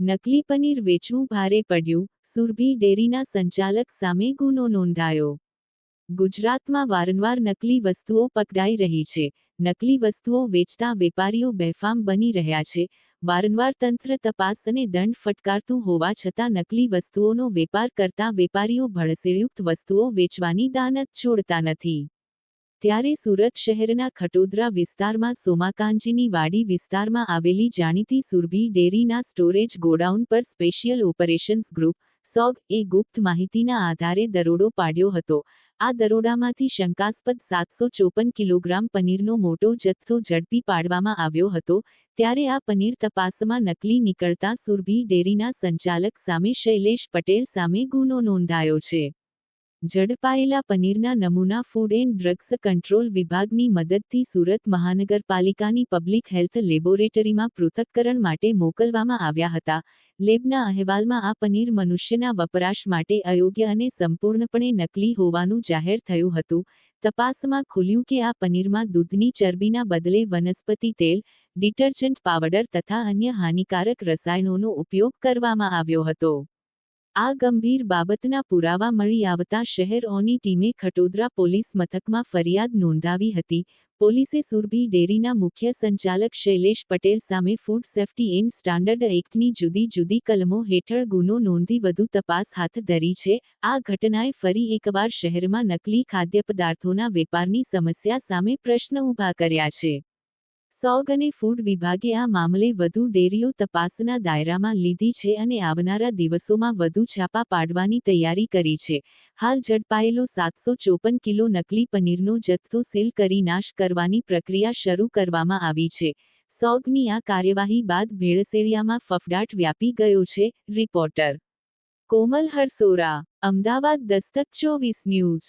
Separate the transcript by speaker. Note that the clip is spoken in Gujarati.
Speaker 1: નકલી પનીર વેચવું ભારે પડ્યું, સુરભી ડેરીના સંચાલક સામે ગુનો નોંધાયો. ગુજરાતમાં વારંવાર નકલી વસ્તુઓ પકડાઈ રહી છે. નકલી વસ્તુઓ વેચતા વેપારીઓ બેફામ બની રહ્યા છે. વારંવાર તંત્ર તપાસ અને દંડ ફટકારતું હોવા છતાં નકલી વસ્તુઓનો વેપાર કરતા વેપારીઓ ભળસેળયુક્ત વસ્તુઓ વેચવાની દાનત છોડતા નથી. ત્યારે સુરત શહેરના ખટોદરા વિસ્તારમાં સોમાકાંજીની વાડી વિસ્તારમાં આવેલી જાણીતી સુરભી ડેરીના સ્ટોરેજ ગોડાઉન પર સ્પેશિયલ ઓપરેશન્સ ગ્રુપ, સોગ, એ ગુપ્ત માહિતીના આધારે દરોડો પાડ્યો હતો. આ દરોડામાંથી શંકાસ્પદ સાતસો ચોપન કિલોગ્રામ પનીરનો મોટો જથ્થો ઝડપી પાડવામાં આવ્યો હતો, ત્યારે આ પનીર તપાસમાં નકલી નીકળતા સુરભી ડેરીના સંચાલક સામે શૈલેષ પટેલ સામે ગુનો નોંધાયો છે. ઝડપાયેલા પનીરના નમૂના ફૂડ એન્ડ ડ્રગ્સ કંટ્રોલ વિભાગની મદદથી સુરત મહાનગરપાલિકાની પબ્લિક હેલ્થ લેબોરેટરીમાં પૃથક્કરણ માટે મોકલવામાં આવ્યા હતા. લેબના અહેવાલમાં આ પનીર મનુષ્યના વપરાશ માટે અયોગ્ય અને સંપૂર્ણપણે નકલી હોવાનું જાહેર થયું હતું. તપાસમાં ખુલ્યું કે આ પનીરમાં દૂધની ચરબીના બદલે વનસ્પતિ તેલ, ડિટર્જન્ટ પાવડર તથા અન્ય હાનિકારક રસાયણોનો ઉપયોગ કરવામાં આવ્યો હતો. આ ગંભીર બાબતના પુરાવા મળી આવતા શહેર ઓની ટીમે ખટોદરા પોલીસ મથકમાં ફરિયાદ નોંધાવી હતી. પોલીસે સુરભી ડેરીના મુખ્ય સંચાલક શૈલેષ પટેલ સામે ફૂડ સેફ્ટી એન્ડ સ્ટાન્ડર્ડ એક્ટની જુદી જુદી કલમો હેઠળ ગુનો નોંધી વધુ તપાસ હાથ ધરી છે. આ ઘટનાએ ફરી એકવાર શહેરમાં નકલી ખાદ્ય પદાર્થોના વેપારની સમસ્યા સામે પ્રશ્ન ઊભા કર્યા છે. સોગ અને ફૂડ વિભાગે આ મામલે વધુ ડેરીઓ તપાસના દાયરામાં લીધી છે અને આવનારા દિવસોમાં વધુ છાપા પાડવાની તૈયારી કરી છે. હાલ ઝડપાયેલો સાતસો ચોપન કિલો નકલી પનીરનો જથ્થો સીલ કરી નાશ કરવાની પ્રક્રિયા શરૂ કરવામાં આવી છે. સોગની આ કાર્યવાહી બાદ ભેળસેળિયામાં ફફડાટ વ્યાપી ગયો છે, રિપોર્ટર. કોમલ હરસોરા, અમદાવાદ દસ્તક ચોવીસ ન્યૂઝ.